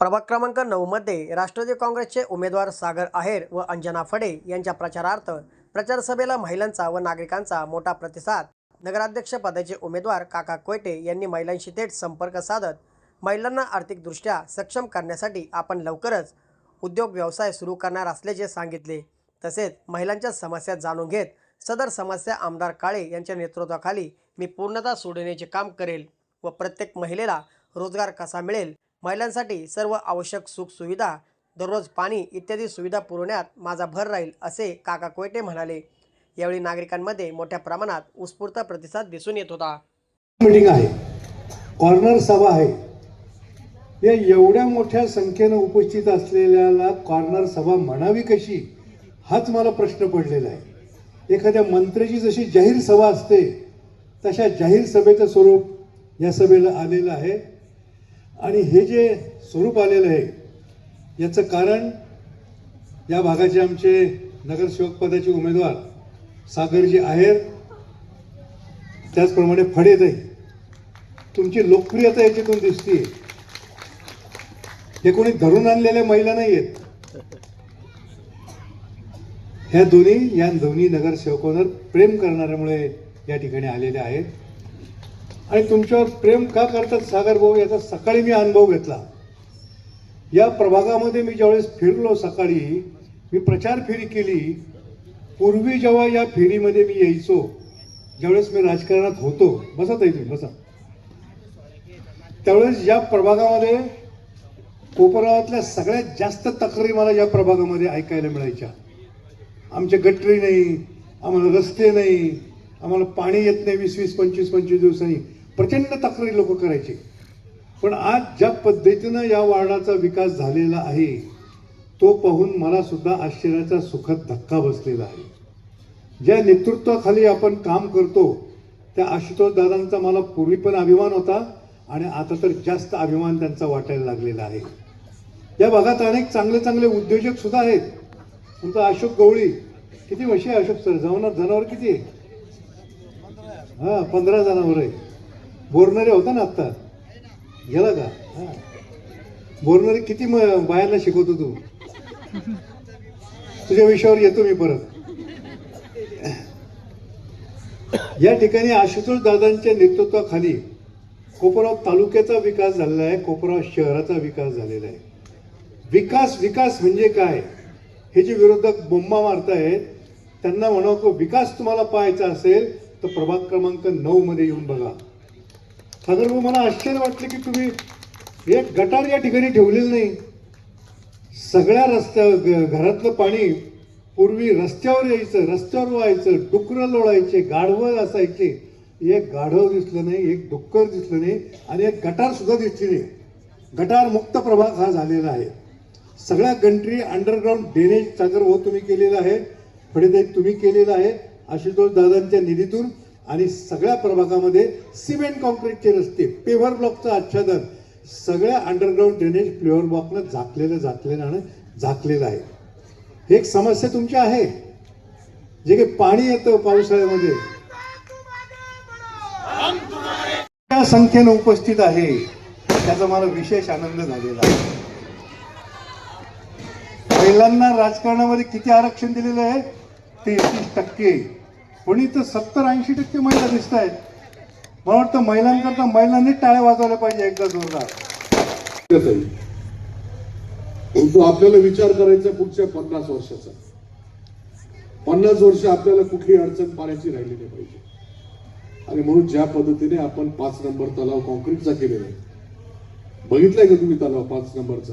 प्रभाग क्रमांक नऊमध्ये राष्ट्रवादी काँग्रेसचे उमेदवार सागर आहेर व अंजना फडे यांच्या प्रचारार्थ प्रचारसभेला महिलांचा व नागरिकांचा मोठा प्रतिसाद. नगराध्यक्ष पदाचे उमेदवार काका कोयटे यांनी महिलांशी थेट संपर्क साधत महिलांना आर्थिकदृष्ट्या सक्षम करण्यासाठी आपण लवकरच उद्योग व्यवसाय सुरू करणार असल्याचे सांगितले. तसेच महिलांच्या समस्या जाणून घेत सदर समस्या आमदार काळे यांच्या नेतृत्वाखाली मी पूर्णतः सोडवण्याचे काम करेल व प्रत्येक महिलेला रोजगार कसा मिळेल महिलांसाठी सर्व आवश्यक सुखसुविधा दररोज पाणी इत्यादी सुविधा पुरवण्यात माझा भर राहील असे काका कोयटे म्हणाले. यावेळी नागरिकांमध्ये मोठ्या प्रमाणात उत्स्फूर्त प्रतिसाद दिसून येत होता. मीटिंग आहे. कॉर्नर सभा आहे. या एवढ्या मोठ्या संख्येनं उपस्थित असलेल्याला कॉर्नर सभा म्हणावी कशी? हाच मला प्रश्न पडलेला आहे. एखाद्या मंत्र्याची जशी जाहीर सभा असते तशा जाहीर सभेचं स्वरूप या सभेला आलेलं आहे. आणि हे जे स्वरूप आलेलं आहे याचं कारण या भागाचे आमचे नगरसेवकपदाचे उमेदवार सागरजी आहेर त्याचप्रमाणे फडेतही. तुमची लोकप्रियता याच्यातून दिसते हे कोणी धरून आणलेल्या महिला नाही आहेत ह्या दोन्ही या दोन्ही नगरसेवकांवर प्रेम करणाऱ्यामुळे या ठिकाणी आलेल्या आहेत. आणि तुमच्यावर प्रेम का करतात सागर भाऊ? याचा सकाळी मी अनुभव घेतला. या प्रभागामध्ये मी ज्यावेळेस फिरलो सकाळी मी प्रचार फेरी केली. पूर्वी जेव्हा या फेरीमध्ये मी यायचो ज्यावेळेस मी राजकारणात होतो बसत आहे तुम्ही बसा. त्यावेळेस या प्रभागामध्ये कोपरगावातल्या सगळ्यात जास्त तक्रारी मला या प्रभागामध्ये ऐकायला मिळायच्या. आमच्या गटरी नाही आम्हाला रस्ते नाही आम्हाला पाणी येत नाही वीस वीस पंचवीस पंचवीस दिवसांनी. प्रचंड तक्रारी लोक करायचे. पण आज ज्या पद्धतीनं या वार्डाचा विकास झालेला आहे तो पाहून मला सुद्धा आश्चर्याचा सुखद धक्का बसलेला आहे. ज्या नेतृत्वाखाली आपण काम करतो त्या आशुतोष दादांचा मला पूर्वी पण अभिमान होता आणि आता तर जास्त अभिमान त्यांचा वाटायला लागलेला आहे. या भागात अनेक चांगले चांगले उद्योजक सुद्धा आहेत. तुमचा अशोक गवळी किती म्हशी अशोक सर? जनावर जनावर किती आहे? हा पंधरा जनावर आहे. बोरणारे होता ना आत्ता? गेला का? हा. बोरणारे किती म- बायांना शिकवतो तू? तुझ्या विषयावर येतो मी परत. या ठिकाणी आशुतोष दादांच्या नेतृत्वाखाली कोपराव तालुक्याचा विकास झालेला आहे कोपराव शहराचा विकास झालेला आहे. विकास विकास म्हणजे काय? हे जे विरोधक बोंबा मारतायत त्यांना म्हणावं विकास तुम्हाला पाहायचा असेल तर प्रभाग क्रमांक नऊ मध्ये येऊन बघा. सागर मला आश्चर्य वाटलं की तुम्ही एक गटार या ठिकाणी ठेवलेलं नाही. सगळ्या रस्त्या घरातलं पाणी पूर्वी रस्त्यावर यायचं रस्त्यावर व्हायचं डुकरं लोळायचे गाढवं असायचे. एक गाढव दिसलं नाही एक डुक्कर दिसलं नाही आणि एक गटार सुद्धा दिसली नाही. गटार मुक्त प्रभाग हा झालेला आहे. सगळ्या कंट्री अंडरग्राऊंड ड्रेनेज सागर हो तुम्ही केलेलं आहे. फडेदाई तुम्ही केलेलं आहे. आशुतोष दादांच्या निधीतून आणि सगळ्या प्रभागामध्ये सिमेंट कॉन्क्रीटचे रस्ते पेव्हर ब्लॉकचं आच्छादन सगळ्या अंडरग्राऊंड ड्रेनेज पेव्हर ब्लॉकनं झाकलेलं झाकलेलं आणि झाकलेलं आहे. हे एक समस्या तुमची आहे? जे काही पाणी येतं पावसाळ्यामध्ये. त्या संख्येनं उपस्थित आहे. त्याचा मला विशेष आनंद झालेला आहे. महिलांना राजकारणामध्ये किती आरक्षण दिलेलं आहे? तेहतीस टक्के. पण इथं सत्तर ऐंशी टक्के महिला दिसत आहेत मला वाटतं महिलांकरता महिलांनी टाळ्या वाजवल्या पाहिजे एकदा जोरदार. परंतु आपल्याला विचार करायचा पुढच्या पन्नास वर्षाचा. पन्नास वर्ष आपल्याला कुठली अडचण पाण्याची राहिली नाही पाहिजे. आणि म्हणून ज्या पद्धतीने आपण पाच नंबर तलाव कॉन्क्रीटचा केलेला आहे. बघितलाय का तुम्ही तलाव पाच नंबरचा?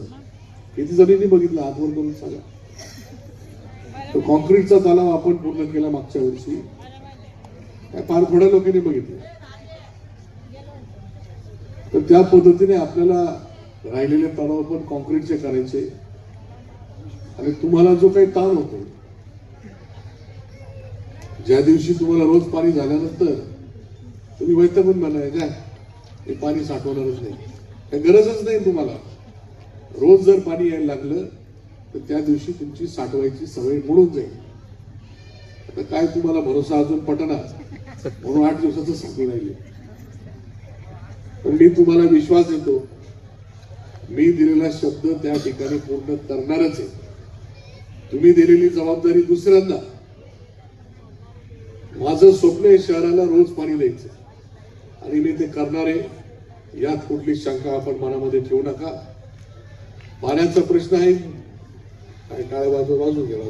किती जणींनी बघितला हातवर करून सांगा. तो कॉन्क्रीटचा तलाव आपण पूर्ण केला मागच्या वर्षी. काय फार थोड्या लोकांनी बघितलं. तर त्या पद्धतीने आपल्याला राहिलेले तलाव पण कॉन्क्रीटचे करायचे. आणि तुम्हाला जो काही ताण होतो ज्या दिवशी तुम्हाला रोज पाणी झाल्यानंतर तुम्ही वैतकून म्हणाय काय हे पाणी साठवणारच नाही. काही गरजच नाही तुम्हाला. रोज जर पाणी यायला लागलं तर त्या दिवशी तुमची साठवायची सवय मोडून जाईल. आता काय तुम्हाला भरोसा अजून पटना म्हणून आठ दिवसाचं सांगू राहिले. पण मी तुम्हाला विश्वास देतो मी दिलेला शब्द त्या ठिकाणी पूर्ण करणारच आहे. तुम्ही दिलेली जबाबदारी दुसऱ्यांदा माझं स्वप्न आहे शहराला रोज पाणी द्यायचं. आणि मी ते करणार आहे यात कुठली शंका आपण मनामध्ये ठेवू नका. पाण्याचा प्रश्न आहे आणि काय बाजू बाजू गेला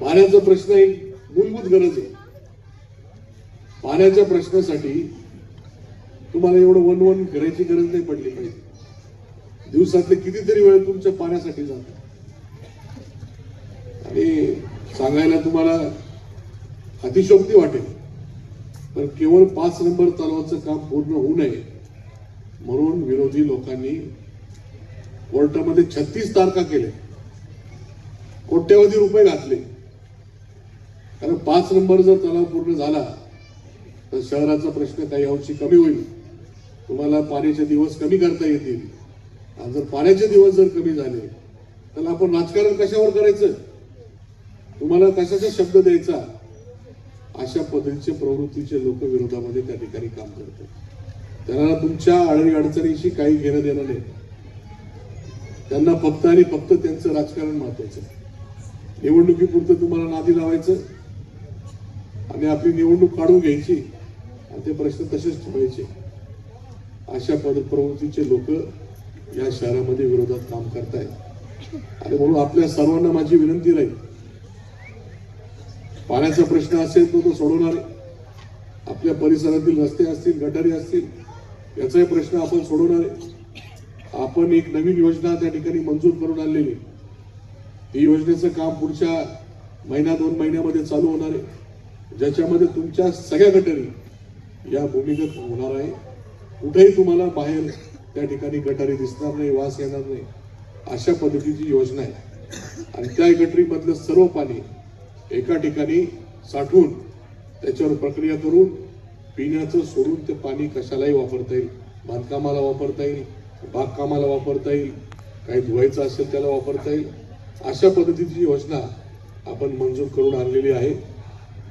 पाण्याचा प्रश्न एक मूलभूत गरज आहे. पाण्याच्या प्रश्नासाठी तुम्हाला एवढं वन वन करायची गरज नाही पडली पाहिजे. दिवसातले कितीतरी वेळ तुमच्या पाण्यासाठी जातो आणि सांगायला तुम्हाला अतिशोक्ती वाटेल. पण केवळ पाच नंबर तलावाचं काम पूर्ण होऊ नये. म्हणून विरोधी लोकांनी कोर्टामध्ये छत्तीस तारखा केल्या कोट्यवधी रुपये घातले. कारण पाच नंबर जर तलाव पूर्ण झाला तर शहराचा प्रश्न काही अंशी कमी होईल. तुम्हाला पाण्याचे दिवस कमी करता येतील. आणि जर पाण्याचे दिवस जर कमी झाले तर आपण राजकारण कशावर करायचं? तुम्हाला कशाचा शब्द द्यायचा? अशा पद्धतीचे प्रवृत्तीचे लोक विरोधामध्ये त्या ठिकाणी काम करतात. त्यांना तुमच्या अडणी अडचणीशी काही घेणं देणं नाही. त्यांना फक्त आणि फक्त त्यांचं राजकारण महत्वाचं निवडणुकीपुरतं तुम्हाला नादी लावायचं आणि आपली निवडणूक काढून घ्यायची आणि ते प्रश्न तसेच ठेवायचे. अशा पद प्रवृत्तीचे लोक या शहरामध्ये विरोधात काम करतायत. आणि म्हणून आपल्या सर्वांना माझी विनंती राहील. पाण्याचा प्रश्न असेल तो तो सोडवणार आपल्या परिसरातील रस्ते असतील गटारी असतील याचाही प्रश्न आपण सोडवणार आहे आपण एक नवीन योजना त्या ठिकाणी मंजूर करून आणलेली. ही योजनेचं काम पुढच्या महिना दोन महिन्यामध्ये चालू होणार आहे. ज्याच्यामध्ये तुमच्या सगळ्या गटारी या भूमिगत होणार आहे. कुठेही तुम्हाला बाहेर त्या ठिकाणी गटारी दिसणार नाही वास येणार नाही. अशा पद्धतीची योजना आहे. आणि त्या गटरीमधलं सर्व पाणी एका ठिकाणी साठवून त्याच्यावर प्रक्रिया करून पिण्याचं सोडून ते पाणी कशालाही वापरता येईल. बांधकामाला वापरता येईल बागकामाला वापरता येईल काही धुवायचं असेल त्याला वापरता येईल. अशा पद्धतीची योजना आपण मंजूर करून आणलेली आहे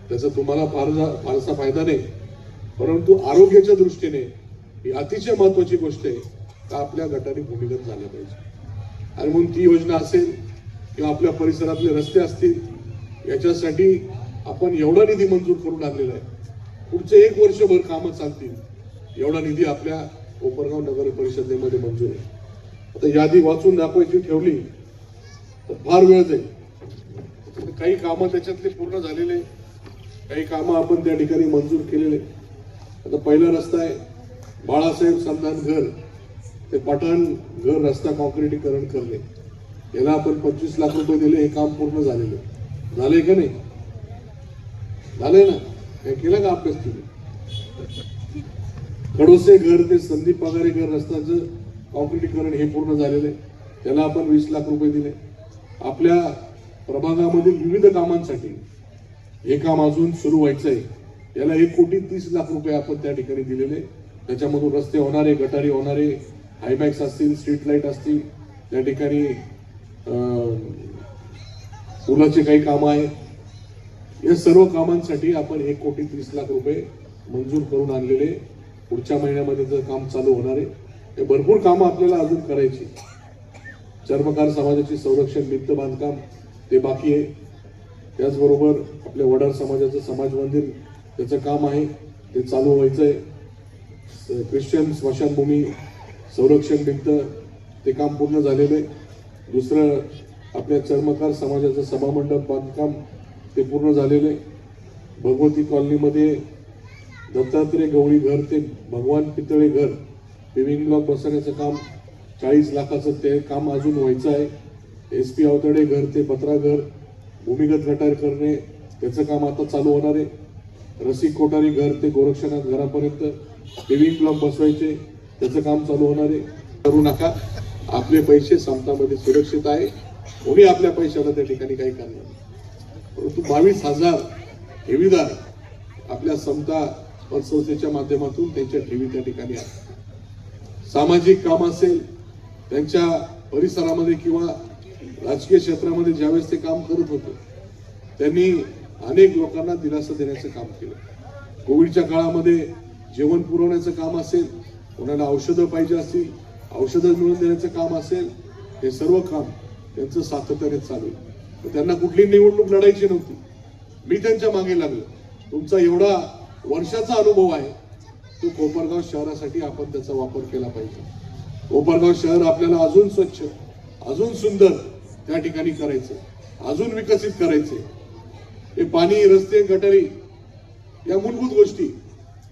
त्याचा तुम्हाला फारसा फारसा फायदा नाही. परंतु आरोग्याच्या दृष्टीने ही अतिशय महत्वाची गोष्ट आहे का आपल्या गटाने भूमिगत झाल्या पाहिजे. आणि म्हणून ती योजना असेल किंवा आपल्या परिसरातले रस्ते असतील याच्यासाठी आपण एवढा निधी मंजूर करून आणलेला आहे. पुढचे एक वर्षभर कामं चालतील. एवढा निधी आपल्या कोपरगाव नगर परिषदेमध्ये मंजूर आहे. आता यादी वाचून दाखवायची ठेवली तर फार वेळ जाईल. काही कामं त्याच्यातले पूर्ण झालेले काही कामं आपण त्या ठिकाणी मंजूर केलेले. आता पहिला रस्ता आहे बाळासाहेब समदान घर. ते पठाण घर रस्ता कॉन्क्रिटीकरण करणे. याला आपण पंचवीस लाख रुपये दिले हे काम पूर्ण झालेले झालंय का नाही? झालंय ना? काय केलं का अभ्यास तुम्ही. खडोसे घर ते संदीप पगारे घर रस्त्याचं कॉन्क्रिटीकरण हे पूर्ण झालेलं आहे. त्याला आपण वीस लाख रुपये दिले. आपल्या प्रभागामधील विविध कामांसाठी हे काम अजून सुरू व्हायचं आहे. याला एक कोटी तीस लाख रुपये आपण त्या ठिकाणी दिलेले. त्याच्यामधून रस्ते होणारे गटारी होणारे हायबॅक्स असतील स्ट्रीट लाइट असतील त्या ठिकाणी पुलाचे काही कामं आहेत. या सर्व कामांसाठी आपण एक कोटी तीस लाख रुपये मंजूर करून आणलेले. पुढच्या महिन्यामध्ये जर काम चालू होणार आहे हे भरपूर कामं आपल्याला अजून करायची. चर्मकार समाजाची संरक्षण भिंत बांधकाम ते बाकी आहे. त्याचबरोबर आपल्या वडार समाजाचं समाज मंदिर त्याचं काम आहे. ते चालू व्हायचं आहे ख्रिश्चन स्मशानभूमी संरक्षण भिंत ते काम पूर्ण झालेलं आहे. दुसरं आपल्या चर्मकार समाजाचं सभामंडप बांधकाम ते पूर्ण झालेलं आहे. भगवती कॉलनीमध्ये दत्तात्रय गवळी घर ते भगवान पितळे घर पेविंग ब्लॉक बसवण्याचं काम चाळीस लाखाचं ते काम अजून व्हायचं आहे. एस पी अवतडे घर ते पत्रा घर भूमिगत गटार करणे त्याचं काम आता चालू होणार आहे. रसिक कोठारी घर ते गोरक्षनाथ घरापर्यंत पेविंग ब्लॉक बसवायचे त्याचं काम चालू होणार आहे. करू नका. आपले पैसे समतामध्ये सुरक्षित आहे. कोणी आपल्या पैशाला त्या ठिकाणी काही करणार नाही. परंतु बावीस हजार ठेवीदार आपल्या समता पतसंस्थेच्या माध्यमातून त्यांच्या ठेवी त्या ठिकाणी आहेत. सामाजिक काम असेल त्यांच्या परिसरामध्ये किंवा राजकीय क्षेत्रामध्ये ज्यावेळेस ते काम करत होते त्यांनी अनेक लोकांना दिलासा देण्याचं काम केलं. कोविडच्या काळामध्ये जेवण पुरवण्याचं काम असेल कोणाला औषधं पाहिजे असतील औषधं मिळवून देण्याचं काम असेल हे सर्व काम त्यांचं सातत्याने चालू आहे. तर त्यांना कुठली निवडणूक लढायची नव्हती. मी त्यांच्या मागे लागलो. तुमचा एवढा वर्षाचा अनुभव आहे तो कोपरगाव शहरासाठी आपण त्याचा वापर केला पाहिजे. कोपरगाव शहर आपल्याला अजून स्वच्छ अजून सुंदर त्या ठिकाणी करायचं अजून विकसित करायचे हे पाणी रस्ते गटारी या मूलभूत गोष्टी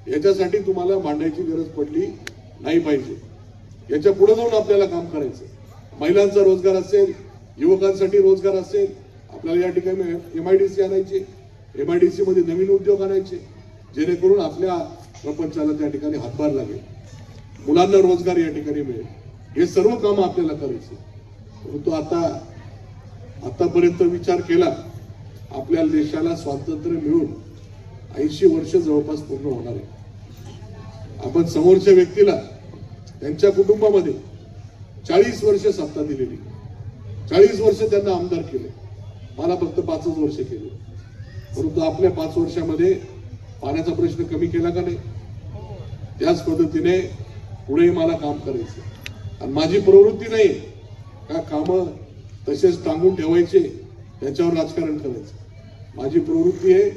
याच्यासाठी तुम्हाला मांडायची गरज पडली नाही पाहिजे. याच्यापुढे जाऊन आपल्याला काम करायचं महिलांचा रोजगार असेल युवकांसाठी रोजगार असेल आपल्याला या ठिकाणी एम आय डी सी आणायची एम आय डी सी मध्ये नवीन उद्योग आणायचे जेणेकरून आपल्या प्रपंचाला त्या ठिकाणी हातभार लागेल. मुलांना रोजगार या ठिकाणी मिळेल. हे सर्व कामं आपल्याला करायचे. परंतु आता आतापर्यंत विचार केला आपल्या देशाला स्वातंत्र्य मिळून ऐंशी वर्ष जवळपास पूर्ण होणार आहे. आपण समोरच्या व्यक्तीला त्यांच्या कुटुंबामध्ये चाळीस वर्ष सत्ता दिलेली. चाळीस वर्ष त्यांना आमदार केले. मला फक्त पाचच वर्ष केलं. परंतु आपल्या पाच वर्षामध्ये पाण्याचा प्रश्न कमी केला का नाही? त्याच पद्धतीने पुढेही मला काम करायचं आणि माझी प्रवृत्ती नाही का कामं तसेच टांगून ठेवायचे त्याच्यावर राजकारण करायचं. माझी प्रवृत्ती आहे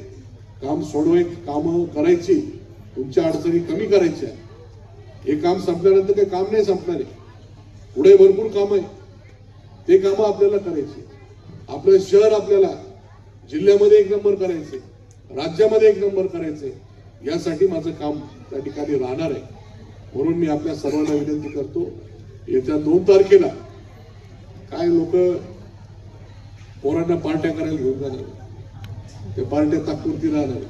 काम सोडवाय कामं करायची तुमच्या अडचणी कमी करायच्या. हे काम संपल्यानंतर काही काम नाही संपणार आहे. पुढे भरपूर काम आहे. ते कामं आपल्याला करायची आपलं शहर आपल्याला जिल्ह्यामध्ये एक नंबर करायचे राज्यामध्ये एक नंबर करायचे यासाठी माझं काम त्या ठिकाणी राहणार आहे. म्हणून मी आपल्या सर्वांना विनंती करतो येत्या दोन तारखेला काय लोक पोरांना पार्ट्या करायला घेऊन जाणार त्या पार्ट्या तात्पुरती राहणार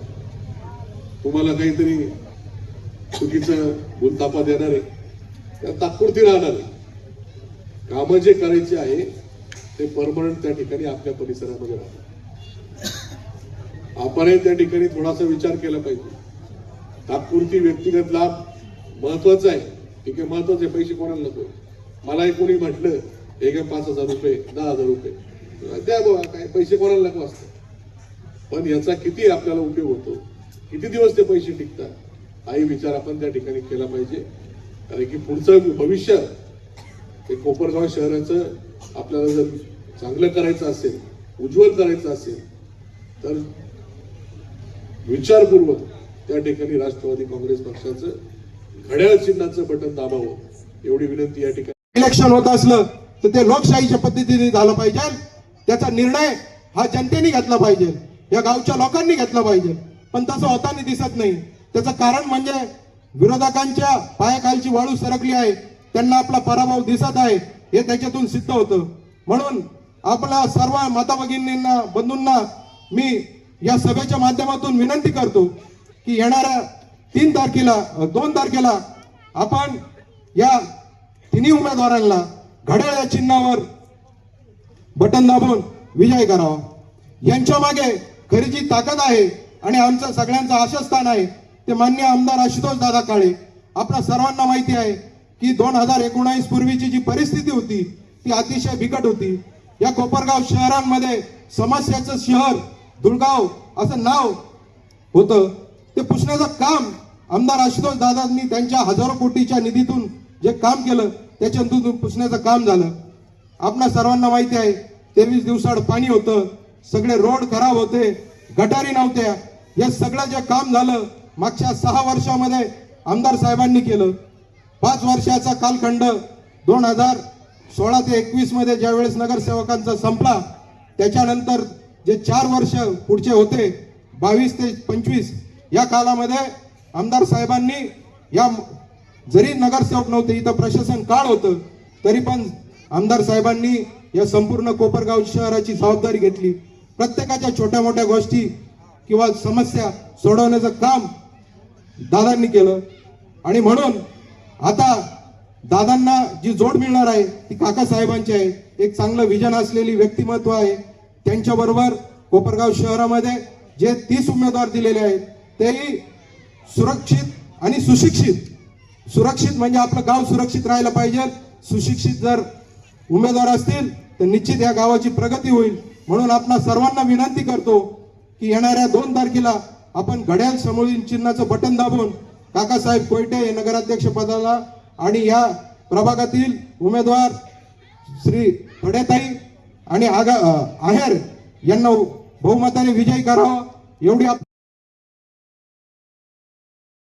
तुम्हाला काहीतरी चुकीचं गुलतापा देणार आहे. त्या तात्पुरती राहणार आहे कामं जे करायचे आहे ते परमनंट त्या ठिकाणी आपल्या परिसरामध्ये राहतात. आपणही त्या ठिकाणी थोडासा विचार केला पाहिजे. तात्पुरती व्यक्तिगत लाभ महत्त्वाचा आहे. ठीक आहे महत्त्वाचे पैसे कोणाला नको मला कोणी म्हटलं हे पाच हजार रुपये दहा हजार रुपये. द्या बाबा काय पैसे कोणाला नको असतात. पण याचा किती आपल्याला उपयोग होतो? किती दिवस ते पैसे टिकतात? हाही विचार आपण त्या ठिकाणी केला पाहिजे. कारण की पुढचं भविष्य हे कोपरगाव शहराचं आपल्याला जर चांगलं करायचं असेल उज्ज्वल करायचं असेल तर विचारपूर्वक त्या ठिकाणी राष्ट्रवादी काँग्रेस पक्षाचं घड्याळ चिन्हाचं बटन दाबावं एवढी विनंती या ठिकाणी. इलेक्शन होत असलं तर ते लोकशाहीच्या पद्धतीने झालं पाहिजे. त्याचा निर्णय हा जनतेने घेतला पाहिजे. या गावच्या लोकांनी घेतला पाहिजे. पण तसं होताना दिसत नाही. त्याचं कारण म्हणजे विरोधकांच्या पायाखालची वाळू सरकली आहे. त्यांना आपला पराभव दिसत आहे. हे त्याच्यातून सिद्ध होतं. म्हणून आपल्या सर्व माता भगिनींना बंधूंना मी या सभेच्या माध्यमातून विनंती करतो की येणाऱ्या तीन तारखेला दोन तारखेला आपण या तिन्ही उमेदवारांना घड्याळ या चिन्हावर बटन दाबून विजय करावा. यांच्या मागे खरी जी ताकद आहे आणि आमचं सगळ्यांचं आशास्थान आहे. ते मान्य आमदार आशुतोष दादा काळे आपल्या सर्वांना माहिती आहे. की दोन हजार एकोणावीस पूर्वीची जी परिस्थिती होती ती अतिशय बिकट होती. या कोपरगाव शहरांमध्ये समस्याचं शहर धुळगाव असं नाव होतं. ते पुसण्याचं काम आमदार आशुतोष दादांनी त्यांच्या हजारो कोटीच्या निधीतून जे काम केलं त्याच्यातून पुसण्याचं काम झालं. आपणा सर्वांना माहिती आहे तेवीस दिवसाड पाणी होतं सगळे रोड खराब होते गटारी नव्हत्या. हे सगळं जे काम झालं मागच्या सहा वर्षामध्ये आमदार साहेबांनी केलं. पाच वर्षाचा कालखंड दोन हजार सोळा ते एकवीसमध्ये ज्यावेळेस नगरसेवकांचा संपला त्याच्यानंतर जे चार वर्ष पुढचे होते बावीस ते पंचवीस या कालामध्ये आमदार साहेबांनी या जरी नगरसेवक नव्हते इथं प्रशासन काळ होतं तरी पण आमदार साहेबांनी या संपूर्ण कोपरगाव शहराची जबाबदारी घेतली. प्रत्येकाच्या छोट्या मोठ्या गोष्टी किंवा समस्या सोडवण्याचं काम दादांनी केलं. आणि म्हणून आता दादांना जी जोड मिळणार आहे ती काकासाहेबांची आहे एक चांगलं विजन असलेली व्यक्तिमत्व आहे. त्यांच्याबरोबर कोपरगाव शहरामध्ये जे तीस उमेदवार दिलेले आहेत तेही सुरक्षित आणि सुशिक्षित. सुरक्षित म्हणजे आपलं गाव सुरक्षित राहायला पाहिजे. सुशिक्षित जर उमेदवार असतील तर निश्चित या गावाची प्रगती होईल. म्हणून आपणा सर्वांना विनंती करतो की येणाऱ्या दोन तारखेला आपण घड्याळ समोरील चिन्हाचं बटन दाबून काकासाहेब कोयटे हे नगराध्यक्ष पदाला आणि या प्रभागातील उमेदवार श्री फडेताई आणि आगा आहेर यांना बहुमताने विजयी करावं एवढी आप-